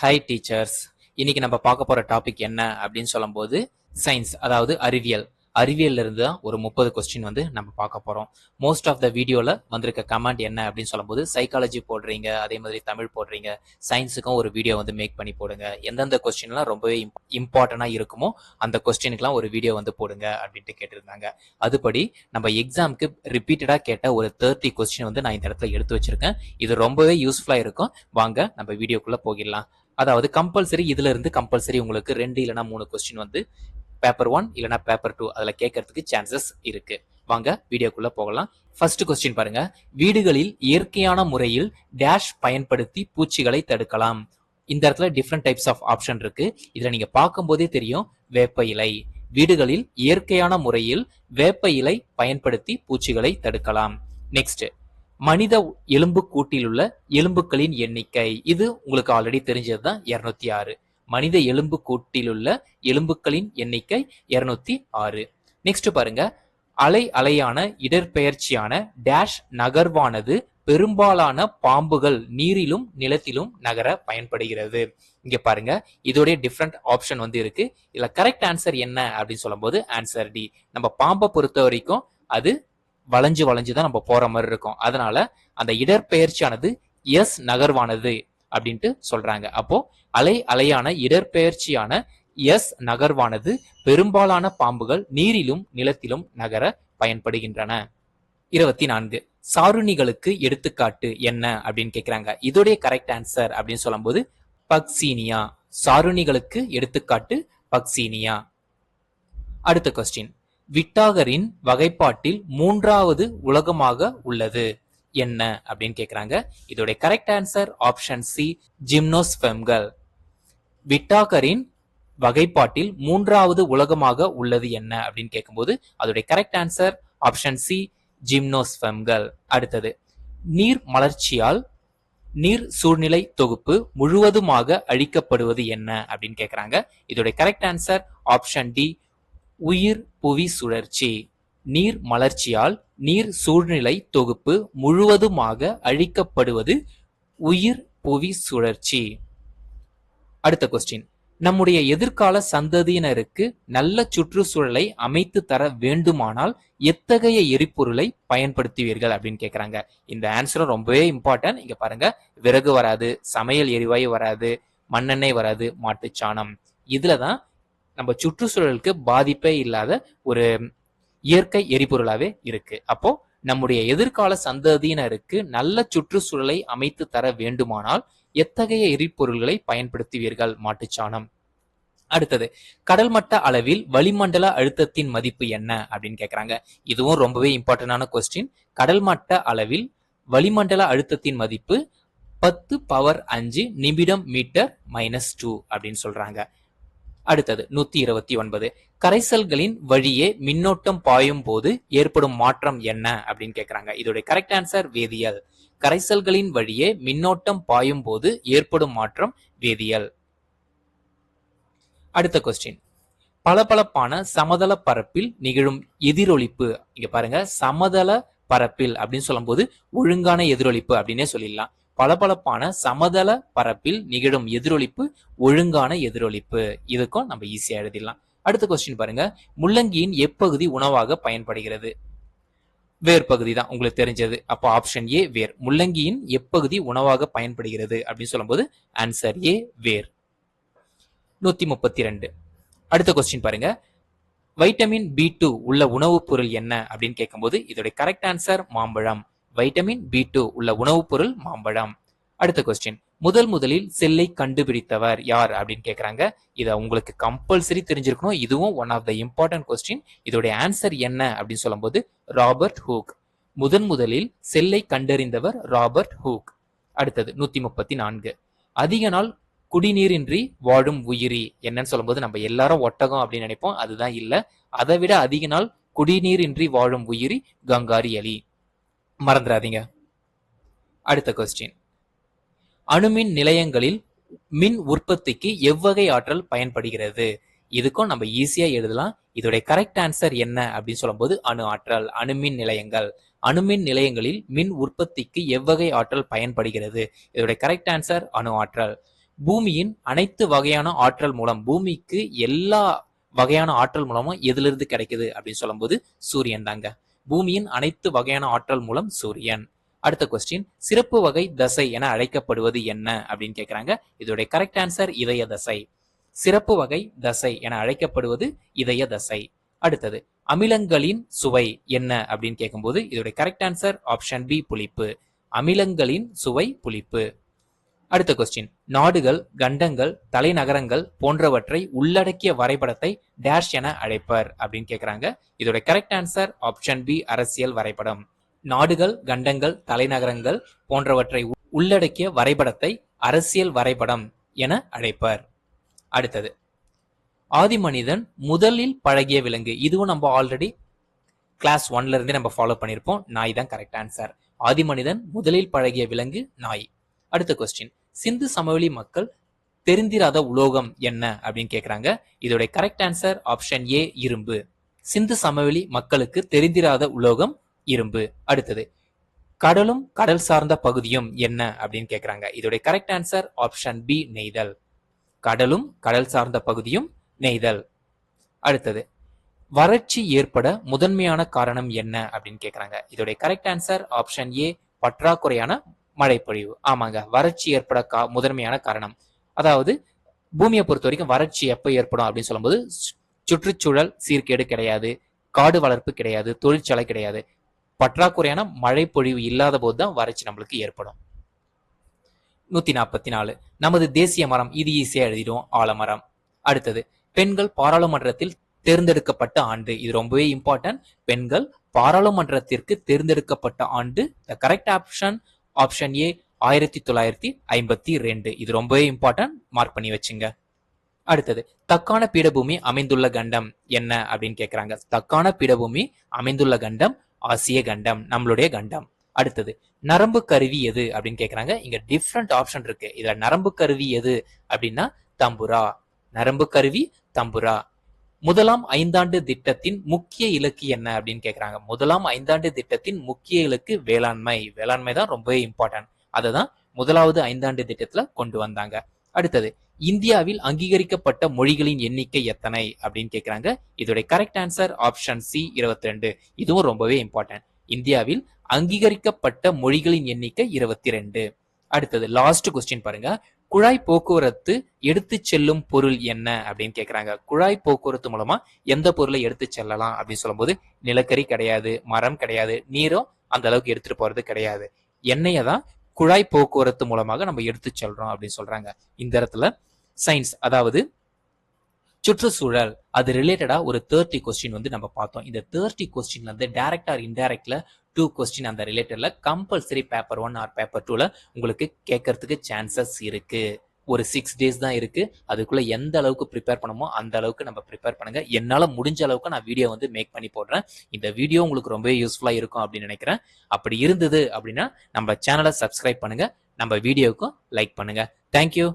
Hi teachers இன்னைக்கு நம்ம பார்க்க போற டாபிக் என்ன அப்படின்னு சொல்லும்போது சயின்ஸ் அதாவது அறிவியல். அறிவியல்ல இருந்து தான் ஒரு முப்பது கொஸ்டின் வந்து நம்ம பார்க்க போறோம். மோஸ்ட் ஆஃப் த வீடியோல வந்திருக்க கமெண்ட் என்ன அப்படின்னு சொல்லும்போது சைக்காலஜி போடுறீங்க அதே மாதிரி தமிழ் போடுறீங்க. சயின்ஸுக்கும் ஒரு வீடியோ வந்து மேக் பண்ணி போடுங்க. எந்தெந்த கொஸ்டின்லாம் ரொம்பவே இம்பார்ட்டண்டா இருக்குமோ அந்த கொஸ்டினுக்குலாம் ஒரு வீடியோ வந்து போடுங்க அப்படின்ட்டு கேட்டிருந்தாங்க. அதுபடி நம்ம எக்ஸாம்க்கு ரிப்பீட்டடா கேட்ட ஒரு தேர்ட்டி கொஸ்டின் வந்து நான் இந்த இடத்துல எடுத்து வச்சிருக்கேன். இது ரொம்பவே யூஸ்ஃபுல்லா இருக்கும். வாங்க நம்ம வீடியோக்குள்ள போகிடலாம் அதாவது கம்பல்சரி இதுல இருந்து கம்பல்சரி உங்களுக்கு ரெண்டு இல்லைன்னா மூணு கொஸ்டின் வந்து பேப்பர் ஒன் இல்லைனா பேப்பர் டூ அதில் கேட்கறதுக்கு சான்சஸ் இருக்கு. வாங்க வீடியோக்குள்ள போகலாம். ஃபர்ஸ்ட் கொஸ்டின் பாருங்க. வீடுகளில் இயற்கையான முறையில் டேஷ் பயன்படுத்தி பூச்சிகளை தடுக்கலாம். இந்த இடத்துல டிஃப்ரெண்ட் டைப்ஸ் ஆஃப் ஆப்ஷன் இருக்கு. இதுல நீங்க பார்க்கும்போதே தெரியும் வேப்ப இலை. வீடுகளில் இயற்கையான முறையில் வேப்ப இலை பயன்படுத்தி பூச்சிகளை தடுக்கலாம். நெக்ஸ்ட் மனித எலும்பு கூட்டிலுள்ள எலும்புகளின் எண்ணிக்கை. இது உங்களுக்கு ஆல்ரெடி தெரிஞ்சது தான் இருநூத்தி ஆறு. மனித எலும்பு கூட்டிலுள்ள எலும்புகளின் எண்ணிக்கை இருநூத்தி ஆறு. நெக்ஸ்ட் பாருங்க. அலை அலையான இடற்பெயர்ச்சியான டேஷ் நகர்வானது பெரும்பாலான பாம்புகள் நீரிலும் நிலத்திலும் நகர பயன்படுகிறது. இங்க பாருங்க. இதோடைய டிஃப்ரெண்ட் ஆப்ஷன் வந்து இருக்கு. இதுல கரெக்ட் ஆன்சர் என்ன அப்படின்னு சொல்லும்போது ஆன்சர் டி நம்ம பாம்பை பொறுத்த வரைக்கும் அது வளைஞ்சு வளைஞ்சு தான் நம்ம போற மாதிரி இருக்கும். அதனால அந்த இடற்பெயர்ச்சியானது எஸ் நகர்வானது அப்படின்ட்டு சொல்றாங்க. அப்போ அலை அலையான இடற்பெயர்ச்சியான எஸ் நகர்வானது பெரும்பாலான பாம்புகள் நீரிலும் நிலத்திலும் நகர பயன்படுகின்றன. இருபத்தி நான்கு சாருணிகளுக்கு எடுத்துக்காட்டு என்ன அப்படின்னு கேக்குறாங்க. இதோடைய கரெக்ட் ஆன்சர் அப்படின்னு சொல்லும்போது பக்சீனியா. சாருணிகளுக்கு எடுத்துக்காட்டு பக்சீனியா. அடுத்த கொஸ்டின் விட்டாகரின் வகைப்பாட்டில் மூன்றாவது உலகமாக உள்ளது. என்ன அப்படின்னு கேக்குறாங்க. இதோட கரெக்ட் ஆன்சர் ஆப்ஷன் சி ஜிம்னோஸ்பெம்கள் விட்டாகரின் வகைப்பாட்டில் மூன்றாவது உலகமாக உள்ளது என்ன அப்படின்னு கேட்கும்போது அதோட கரெக்ட் ஆன்சர் ஆப்ஷன் சி ஜிம்னோஸ்பெம்கள் அடுத்தது நீர் மலர்ச்சியால் நீர் சூழ்நிலை தொகுப்பு முழுவதுமாக அழிக்கப்படுவது என்ன அப்படின்னு கேக்குறாங்க. இதோட கரெக்ட் ஆன்சர் ஆப்ஷன் டி உயிர் புவி சுழற்சி. நீர் மலர்ச்சியால் நீர் சூழ்நிலை தொகுப்பு முழுவதுமாக அழிக்கப்படுவது உயிர் புவி சுழற்சி. அடுத்த கொஸ்டின் நம்முடைய எதிர்கால சந்ததியினருக்கு நல்ல சுற்றுச்சூழலை அமைத்து தர வேண்டுமானால் எத்தகைய எரிபொருளை பயன்படுத்துவீர்கள் அப்படின்னு கேட்குறாங்க இந்த ஆன்சரும் ரொம்பவே இம்பார்ட்டன்ட் இங்க பாருங்க. விறகு வராது சமையல் எரிவாயு வராது மண்ணெண்ணெய் வராது மாட்டுச்சாணம். இதுலதான் நம்ம சுற்றுச்சூழலுக்கு பாதிப்பே இல்லாத ஒரு இயற்கை எரிபொருளாவே இருக்கு. அப்போ நம்முடைய எதிர்கால சந்ததியினருக்கு நல்ல சுற்றுச்சூழலை அமைத்து தர வேண்டுமானால் எத்தகைய எரிபொருள்களை பயன்படுத்துவீர்கள்? மாட்டுச்சாணம். அடுத்தது கடல் மட்ட அளவில் வளிமண்டல அழுத்தத்தின் மதிப்பு என்ன? அப்படின்னு கேக்குறாங்க. இதுவும் ரொம்பவே இம்பார்ட்டன்டான கொஸ்டின் கடல் மட்ட அளவில் வளிமண்டல அழுத்தத்தின் மதிப்பு பத்து பவர் அஞ்சு நிமிடம் மீட்டர் மைனஸ் டூ அப்படின்னு சொல்றாங்க. அடுத்தது நூத்தி இருபத்தி ஒன்பது. கரைசல்களின் வழியே மின்னோட்டம் பாயும் போது ஏற்படும் மாற்றம் என்ன அப்படின்னு கேக்குறாங்க. இதோட கரெக்ட் ஆன்சர் வேதியியல். கரைசல்களின் வழியே மின்னோட்டம் பாயும் போது ஏற்படும் மாற்றம் வேதியியல். அடுத்த கொஸ்டின் பளபளப்பான சமதள பரப்பில் நிகழும் எதிரொலிப்பு இங்க பாருங்க சமதள பரப்பில் அப்படின்னு சொல்லும்போது ஒழுங்கான எதிரொலிப்பு அப்படின்னே சொல்லிடலாம். பளபளப்பான சமதள பரப்பில் நிகழும் எதிரொலிப்பு ஒழுங்கான எதிரொலிப்பு. இதுக்கும் நம்ம ஈஸியா எழுதிடலாம். அடுத்த கொஸ்டின் பாருங்க. முள்ளங்கியின் எப்பகுதி உணவாக பயன்படுகிறது? வேர் பகுதி தான் உங்களுக்கு தெரிஞ்சது. அப்போ ஆப்ஷன் ஏ வேர். முள்ளங்கியின் எப்பகுதி உணவாக பயன்படுகிறது அப்படின்னு சொல்லும்போது ஆன்சர் ஏ வேர். நூத்தி முப்பத்தி ரெண்டு அடுத்த கொஸ்டின் பாருங்க. வைட்டமின் பி டூ உள்ள உணவுப் பொருள் என்ன அப்படின்னு கேட்கும்போது இதோட கரெக்ட் ஆன்சர் மாம்பழம். வைட்டமின் பி டூ உள்ள உணவுப் பொருள் மாம்பழம். அடுத்த கொஸ்டின் முதல் முதலில் செல்லை கண்டுபிடித்தவர் யார் அப்படின்னு கேக்குறாங்க. இதை உங்களுக்கு கம்பல்சரி தெரிஞ்சிருக்கணும். இதுவும் one of the important question இதோட ஆன்சர் என்ன அப்படின்னு சொல்லும்போது ராபர்ட் ஹூக் முதன் முதலில் செல்லை கண்டறிந்தவர் ராபர்ட் ஹூக் அடுத்தது நூத்தி முப்பத்தி நான்கு அதிக நாள் குடிநீரின்றி வாழும் உயிரி என்னன்னு சொல்லும்போது நம்ம எல்லாரும் ஒட்டகம் அப்படின்னு நினைப்போம். அதுதான் இல்ல. அதை விட அதிக நாள் குடிநீரின்றி வாழும் உயிரி கங்காரி அலி. மறந்துடாதீங்க. அடுத்த கொஸ்டின் அணுமின் நிலையங்களில் மின் உற்பத்திக்கு எவ்வகை ஆற்றல் பயன்படுகிறது? இதுக்கும் நம்ம ஈஸியா எழுதலாம். இதோடைய கரெக்ட் ஆன்சர் என்ன அப்படின்னு சொல்லும்போது அணு ஆற்றல் அணுமின் நிலையங்கள். அணுமின் நிலையங்களில் மின் உற்பத்திக்கு எவ்வகை ஆற்றல் பயன்படுகிறது? இதோடைய கரெக்ட் ஆன்சர் அணு ஆற்றல். பூமியின் அனைத்து வகையான ஆற்றல் மூலம் பூமிக்கு எல்லா வகையான ஆற்றல் மூலமும் எதிலிருந்து கிடைக்குது அப்படின்னு சொல்லும்போது சூரியன் தாங்க. பூமியின் அனைத்து வகையான ஆற்றல் மூலம் சூரியன். அடுத்த கொஸ்டின் சிறப்பு வகை தசை என அழைக்கப்படுவது என்ன அப்படின்னு கேட்கிறாங்க இதோடைய கரெக்ட் ஆன்சர் இதய தசை. சிறப்பு வகை தசை என அழைக்கப்படுவது இதய தசை. அடுத்தது அமிலங்களின் சுவை என்ன அப்படின்னு கேட்கும்போது இதோடைய கரெக்ட் ஆன்சர் ஆப்ஷன் பி புளிப்பு. அமிலங்களின் சுவை புளிப்பு. அடுத்த கொஸ்டின் நாடுகள் கண்டங்கள் தலைநகரங்கள் போன்றவற்றை உள்ளடக்கிய வரைபடத்தை டேஷ் என அழைப்பர் அப்படின்னு கேட்குறாங்க இதோட கரெக்ட் ஆன்சர் ஆப்ஷன் பி அரசியல் வரைபடம். நாடுகள் கண்டங்கள் தலைநகரங்கள் போன்றவற்றை உள்ளடக்கிய வரைபடத்தை அரசியல் வரைபடம் என அழைப்பர். அடுத்தது. ஆதி மனிதன் முதலில் பழகிய விலங்கு. இதுவும் நம்ம ஆல்ரெடி கிளாஸ் ஒன்ல இருந்தே நம்ம ஃபாலோ பண்ணியிருப்போம் நாய் தான் கரெக்ட் ஆன்சர் ஆதிமனிதன் முதலில் பழகிய விலங்கு நாய். அடுத்த கொஸ்டின் சிந்து சமவெளி மக்கள் தெரிந்திராத உலோகம் என்ன அப்படின்னு கேட்குறாங்க இதோட கரெக்ட் ஆன்சர் ஆப்ஷன் ஏ இரும்பு. சிந்து சமவெளி மக்களுக்கு தெரிந்திராத உலோகம் இரும்பு. அடுத்தது கடலும் கடல் சார்ந்த பகுதியும் என்ன அப்படின்னு கேட்குறாங்க இதோட கரெக்ட் ஆன்சர் ஆப்ஷன் பி நெய்தல். கடலும் கடல் சார்ந்த பகுதியும் நெய்தல். அடுத்தது வறட்சி ஏற்பட முதன்மையான காரணம் என்ன அப்படின்னு கேட்குறாங்க இதோட கரெக்ட் ஆன்சர் ஆப்ஷன் ஏ பற்றாக்குறையான மழைப்பொழிவு. ஆமாங்க வறட்சி ஏற்பட கா முதன்மையான காரணம். அதாவது பூமியை பொறுத்த வரைக்கும் வறட்சி எப்போ ஏற்படும் அப்படின்னு சொல்லும்போது சுற்றுச்சூழல் சீர்கேடு கிடையாது காடு வளர்ப்பு கிடையாது தொழிற்சாலை கிடையாது. பற்றாக்குறையான மழைப்பொழிவு இல்லாத போது தான் வறட்சி நம்மளுக்கு ஏற்படும். நூத்தி நாற்பத்தி நாலு நமது தேசிய மரம் இது ஈஸியா எழுதிடும் ஆலமரம். அடுத்தது பெண்கள் பாராளுமன்றத்தில் தேர்ந்தெடுக்கப்பட்ட ஆண்டு. இது ரொம்பவே இம்பார்ட்டன்ட் பெண்கள் பாராளுமன்றத்திற்கு தேர்ந்தெடுக்கப்பட்ட ஆண்டு. The correct option option A ஆயிரத்தி தொள்ளாயிரத்தி ஐம்பத்தி ரெண்டு. இது ரொம்பவே இம்பார்ட்டன்ட் மார்க் பண்ணி வச்சுங்க. அடுத்தது தக்கான பீடபூமி அமைந்துள்ள கண்டம் என்ன அப்படின்னு கேட்குறாங்க தக்கான பீடபூமி அமைந்துள்ள கண்டம் ஆசிய கண்டம் நம்மளுடைய கண்டம். அடுத்தது நரம்பு கருவி எது அப்படின்னு கேட்குறாங்க இங்க டிஃப்ரெண்ட் ஆப்ஷன் இருக்கு. இதுல நரம்பு கருவி எது அப்படின்னா தம்புரா. நரம்பு கருவி தம்புரா. முதலாம் ஐந்தாண்டு திட்டத்தின் முக்கிய இலக்கு என்ன அப்படின்னு கேக்குறாங்க. முதலாம் ஐந்தாண்டு திட்டத்தின் முக்கிய இலக்கு வேளாண்மை. வேளாண்மை தான் ரொம்பவே இம்பார்ட்டன்ட் அதை தான் முதலாவது ஐந்தாண்டு திட்டத்துல கொண்டு வந்தாங்க. அடுத்தது இந்தியாவில் அங்கீகரிக்கப்பட்ட மொழிகளின் எண்ணிக்கை எத்தனை அப்படின்னு கேக்குறாங்க. இதோட கரெக்ட் ஆன்சர் ஆப்ஷன் சி 22 இதுவும் ரொம்பவே இம்பார்ட்டன்ட் இந்தியாவில் அங்கீகரிக்கப்பட்ட மொழிகளின் எண்ணிக்கை 22 அடுத்தது லாஸ்ட் கொஸ்டின் பாருங்க. குழாய் போக்குவரத்து எடுத்து செல்லும் பொருள் என்ன அப்படின்னு கேட்குறாங்க குழாய் போக்குவரத்து மூலமா எந்த பொருளை எடுத்து செல்லலாம் அப்படின்னு சொல்லும்போது நிலக்கரி கிடையாது மரம் கிடையாது நீரும் அந்த அளவுக்கு எடுத்துட்டு போறது கிடையாது. எண்ணெயை தான் குழாய் போக்குவரத்து மூலமாக நம்ம எடுத்து செல்றோம் அப்படின்னு சொல்றாங்க. இந்த இடத்துல சயின்ஸ் அதாவது சுற்றுச்சூழல் அது ரிலேட்டடா ஒரு தேர்ட்டி கொஸ்டின் வந்து நம்ம பார்த்தோம். இந்த தேர்ட்டி கொஸ்டின்ல இருந்து டைரக்ட் ஆர் இன்டைரக்ட்ல டூ கொஸ்டின் அந்த ரிலேட்டடில் compulsory paper one or paper டூவில் உங்களுக்கு கேட்கறதுக்கு சான்சஸ் இருக்குது ஒரு சிக்ஸ் டேஸ் தான் இருக்கு. அதுக்குள்ள எந்த அளவுக்கு ப்ரிப்பேர் பண்ணுமோ அந்த அளவுக்கு நம்ம ப்ரிப்பேர் பண்ணுங்க. என்னால் முடிஞ்ச அளவுக்கு நான் வீடியோ வந்து மேக் பண்ணி போடுறேன். இந்த வீடியோ உங்களுக்கு ரொம்பவே யூஸ்ஃபுல்லா இருக்கும் அப்படின்னு நினைக்கிறேன். அப்படி இருந்தது அப்படின்னா நம்ம சேனலை சப்ஸ்கிரைப் பண்ணுங்க. நம்ம வீடியோவுக்கும் லைக் பண்ணுங்க. தேங்க்யூ